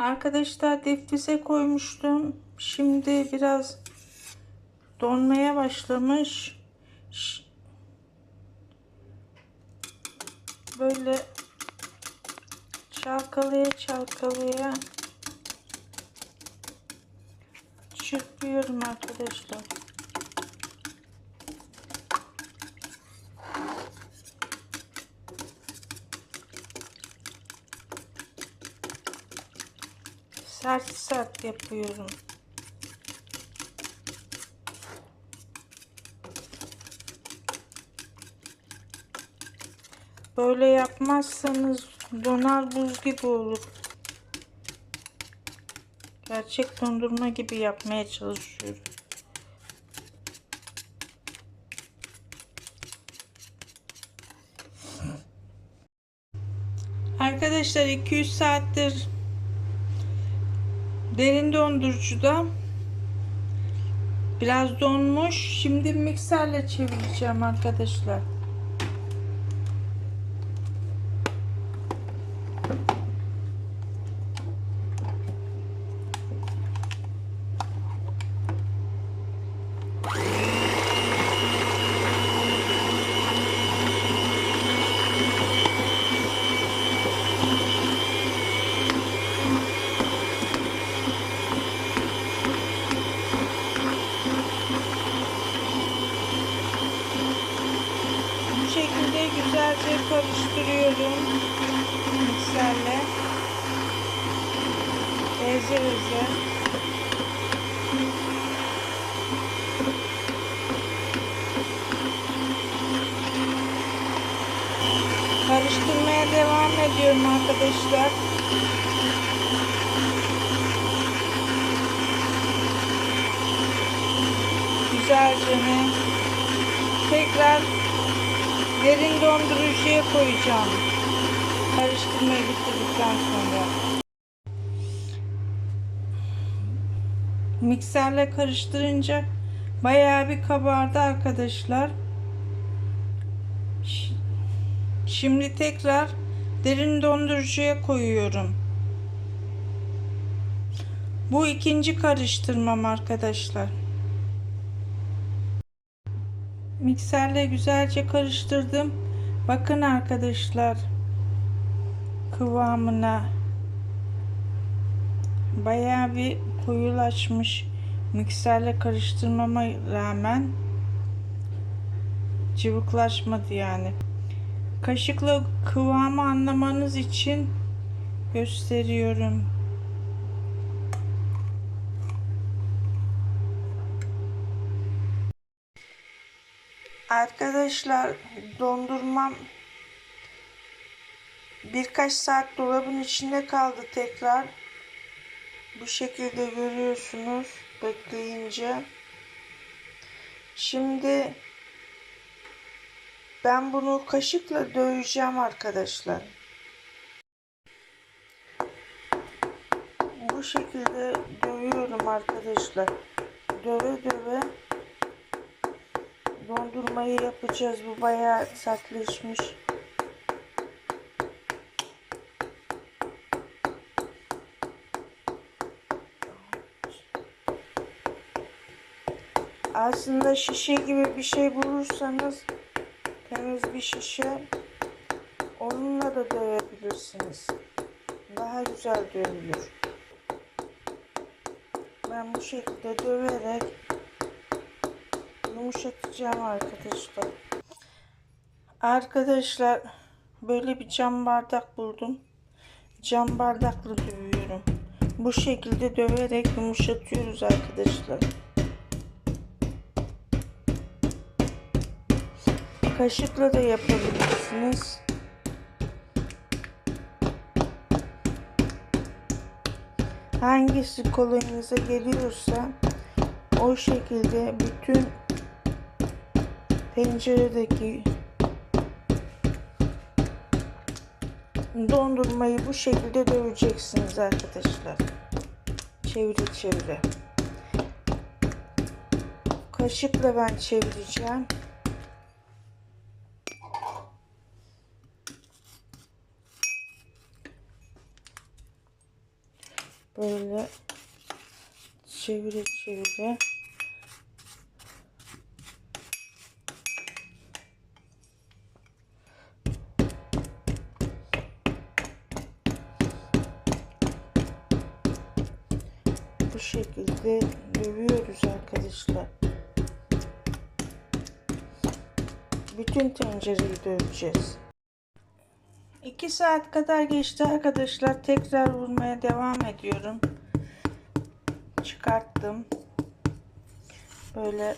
Arkadaşlar difrize koymuştum. Şimdi biraz donmaya başlamış. Böyle çalkalaya çalkalaya çırpıyorum arkadaşlar. Sert sert yapıyorum. Böyle yapmazsanız donar buz gibi olur. Gerçek dondurma gibi yapmaya çalışıyorum. Arkadaşlar 200 saattir derin dondurucuda biraz donmuş. Şimdi mikserle çevireceğim arkadaşlar. Bu şekilde güzelce karıştırıyorum mikserle. Eze eze. Karıştırmaya devam ediyorum arkadaşlar. Güzelce ne? Tekrar derin dondurucuya koyacağım. Karıştırmayı bitirdikten sonra. Mikserle karıştırınca bayağı bir kabardı arkadaşlar. Şimdi tekrar derin dondurucuya koyuyorum. Bu ikinci karıştırmam arkadaşlar. Mikserle güzelce karıştırdım. Bakın arkadaşlar kıvamına bayağı bir koyulaşmış. Mikserle karıştırmama rağmen cıvıklaşmadı yani. Kaşıkla kıvamı anlamanız için gösteriyorum. Arkadaşlar dondurmam birkaç saat dolabın içinde kaldı tekrar. Bu şekilde görüyorsunuz bekleyince. Şimdi ben bunu kaşıkla döveceğim arkadaşlar. Bu şekilde dövüyorum arkadaşlar. Döve döve dondurmayı yapacağız. Bu bayağı sertleşmiş. Aslında şişe gibi bir şey bulursanız temiz bir şişe onunla da dövebilirsiniz. Daha güzel dövülür. Ben bu şekilde döverek yumuşatacağım arkadaşlar. Arkadaşlar böyle bir cam bardak buldum. Cam bardakla dövüyorum. Bu şekilde döverek yumuşatıyoruz arkadaşlar. Kaşıkla da yapabilirsiniz. Hangisi kolayınıza geliyorsa o şekilde bütün tenceredeki dondurmayı bu şekilde döveceksiniz arkadaşlar. Çevire çevire. Kaşıkla ben çevireceğim. Böyle çevire çevire bu şekilde dövüyoruz arkadaşlar. Bütün tencereyi döveceğiz. 2 saat kadar geçti arkadaşlar. Tekrar vurmaya devam ediyorum. Çıkarttım. Böyle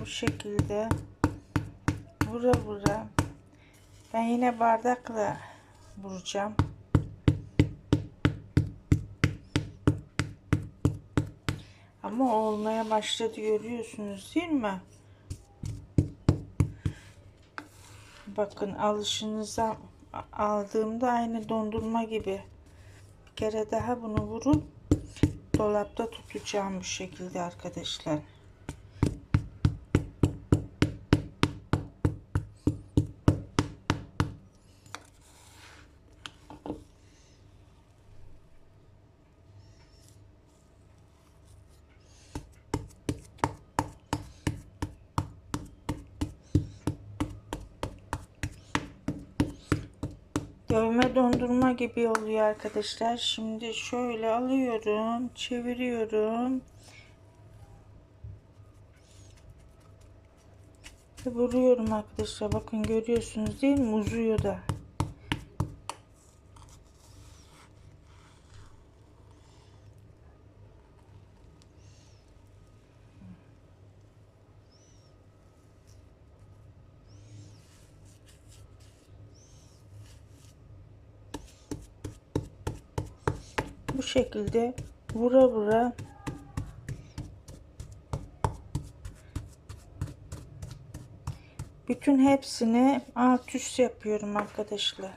bu şekilde vura vura ben yine bardakla vuracağım. Ama olmaya başladı görüyorsunuz değil mi? Bakın alışınıza aldığımda aynı dondurma gibi. Bir kere daha bunu vurup dolapta tutacağım bu şekilde arkadaşlar. Dövme dondurma gibi oluyor arkadaşlar. Şimdi şöyle alıyorum, çeviriyorum. Ve vuruyorum arkadaşlar. Bakın görüyorsunuz değil mi? Uzuyor da. Şekilde vura vura bütün hepsini alt üst yapıyorum arkadaşlar.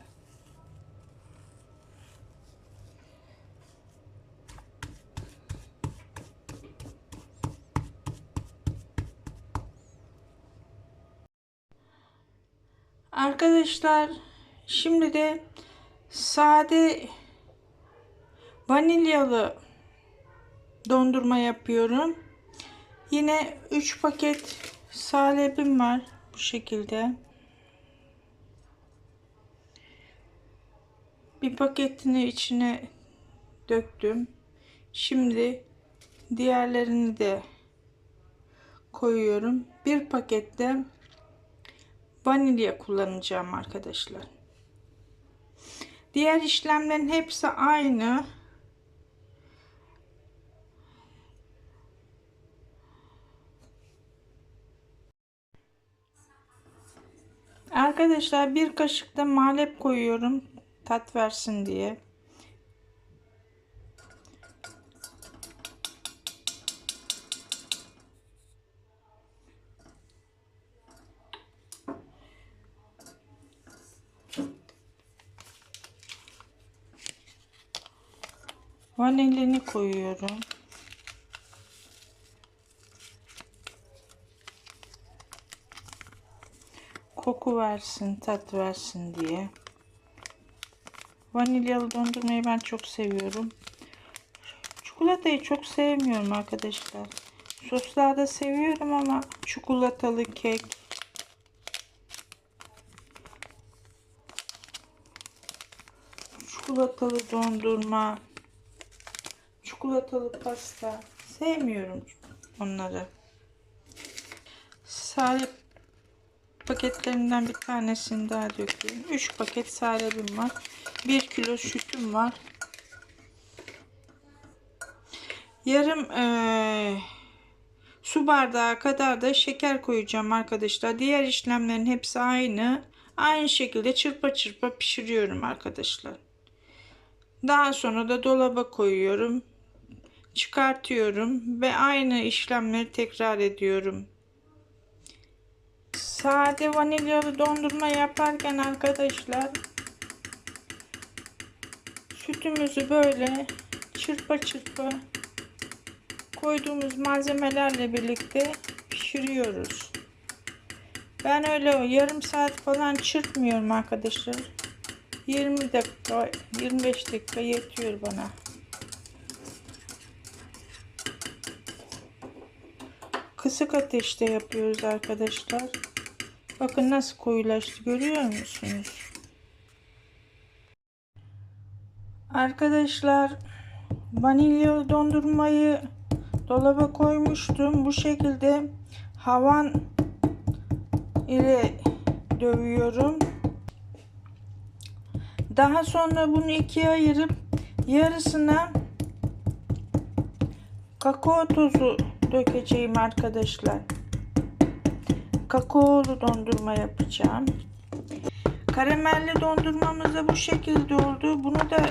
Arkadaşlar şimdi de sade vanilyalı dondurma yapıyorum. Yine 3 paket salebim var bu şekilde. Bir paketini içine döktüm. Şimdi diğerlerini de koyuyorum. Bir pakette vanilya kullanacağım arkadaşlar. Diğer işlemlerin hepsi aynı. Arkadaşlar bir kaşık da malep koyuyorum tat versin diye. Vanilini koyuyorum. Koku versin, tat versin diye. Vanilyalı dondurmayı ben çok seviyorum. Çikolatayı çok sevmiyorum arkadaşlar. Soslarda seviyorum ama çikolatalı kek çikolatalı dondurma çikolatalı pasta sevmiyorum onları. Salep paketlerinden bir tanesini daha döküyorum. 3 paket salebim var. 1 kilo sütüm var. Yarım e, su bardağı kadar da şeker koyacağım arkadaşlar. Diğer işlemlerin hepsi aynı. Aynı şekilde çırpa çırpa pişiriyorum arkadaşlar. Daha sonra da dolaba koyuyorum. Çıkartıyorum ve aynı işlemleri tekrar ediyorum. Sade vanilyalı dondurma yaparken arkadaşlar sütümüzü böyle çırpa çırpa koyduğumuz malzemelerle birlikte pişiriyoruz. Ben öyle yarım saat falan çırpmıyorum arkadaşlar. 20 dakika, 25 dakika yetiyor bana. Kısık ateşte yapıyoruz arkadaşlar. Bakın nasıl koyulaştı görüyor musunuz? Arkadaşlar vanilya dondurmayı dolaba koymuştum. Bu şekilde havan ile dövüyorum. Daha sonra bunu ikiye ayırıp yarısına kakao tozu dökeceğim arkadaşlar. Kakaolu dondurma yapacağım. Karamelli dondurmamız da bu şekilde oldu. Bunu da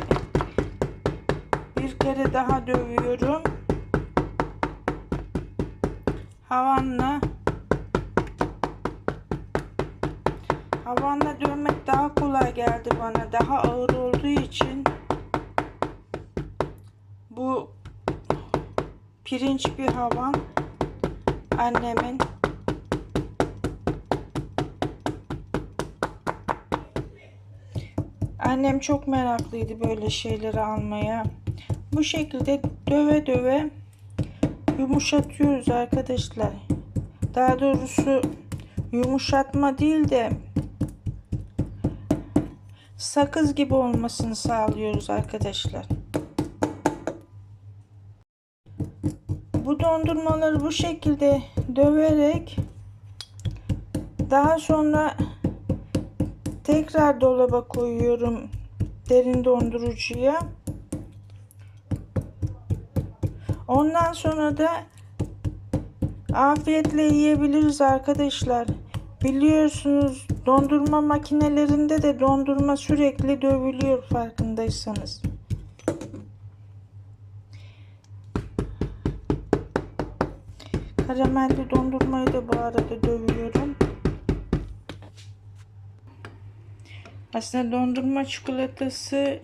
bir kere daha dövüyorum. Havanla Havanla dövmek daha kolay geldi bana. Daha ağır olduğu için bu pirinç bir havan annemin Annem çok meraklıydı böyle şeyleri almaya. Bu şekilde döve döve yumuşatıyoruz arkadaşlar. Daha doğrusu yumuşatma değil de sakız gibi olmasını sağlıyoruz arkadaşlar. Bu dondurmaları bu şekilde döverek daha sonra tekrar dolaba koyuyorum derin dondurucuya. Ondan sonra da afiyetle yiyebiliriz arkadaşlar. Biliyorsunuz dondurma makinelerinde de dondurma sürekli dövülüyor farkındaysanız. Karamelli dondurmayı da bu arada dövüyorum. Aslında dondurma çikolatası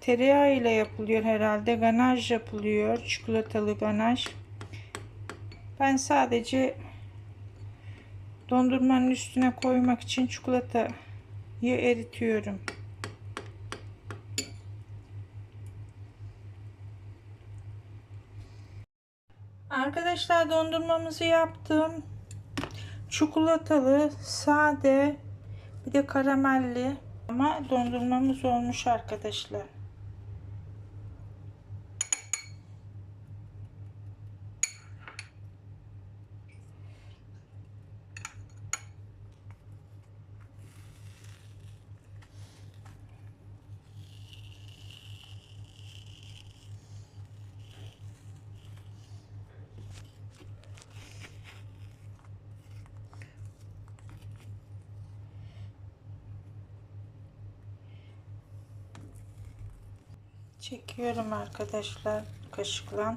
tereyağı ile yapılıyor herhalde. Ganaj yapılıyor. Çikolatalı ganaj. Ben sadece dondurmanın üstüne koymak için çikolatayı eritiyorum. Arkadaşlar dondurmamızı yaptım. Çikolatalı, sade, bir de karamelli ama dondurmamız olmuş arkadaşlar. Çekiyorum arkadaşlar kaşıkla.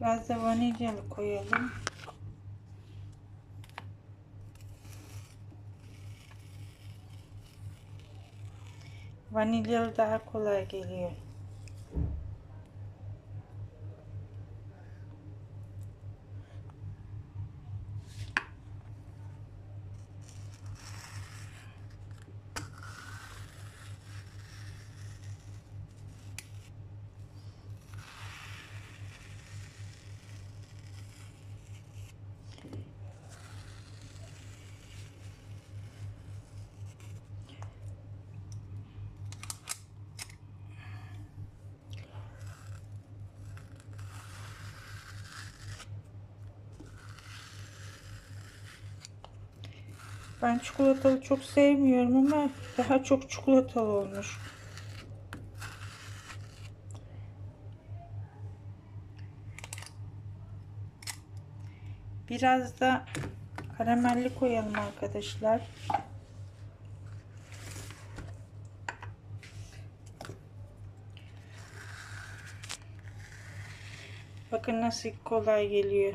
Biraz da vanilyalı koyalım. Vanilyalı daha kolay geliyor. Ben çikolatalı çok sevmiyorum ama daha çok çikolatalı olmuş. Biraz da karamelli koyalım arkadaşlar. Bakın nasıl kolay geliyor.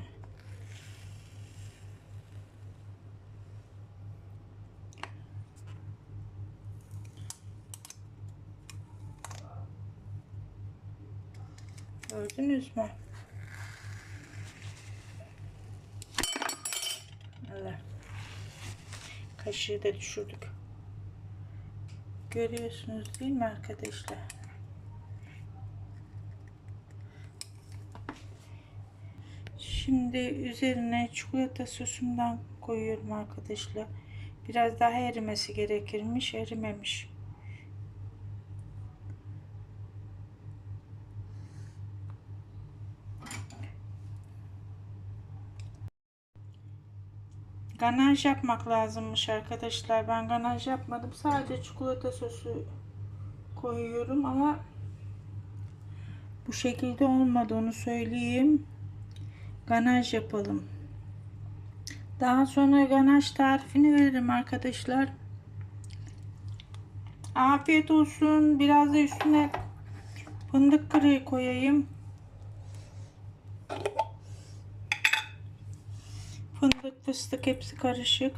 Gördünüz mü? Allah. Kaşığı da düşürdük. Görüyorsunuz değil mi arkadaşlar? Şimdi üzerine çikolata sosumdan koyuyorum arkadaşlar. Biraz daha erimesi gerekirmiş. Erimemiş. Ganaj yapmak lazımmış arkadaşlar. Ben ganaj yapmadım. Sadece çikolata sosu koyuyorum ama bu şekilde olmadı onu söyleyeyim. Ganaj yapalım. Daha sonra ganaj tarifini veririm arkadaşlar. Afiyet olsun. Biraz da üstüne fındık kırığı koyayım. Fındık, fıstık hepsi karışık.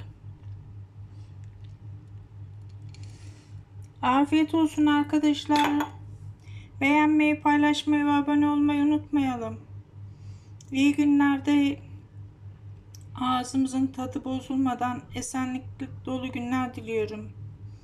Afiyet olsun arkadaşlar. Beğenmeyi, paylaşmayı ve abone olmayı unutmayalım. İyi günlerde ağzımızın tadı bozulmadan esenlikli dolu günler diliyorum.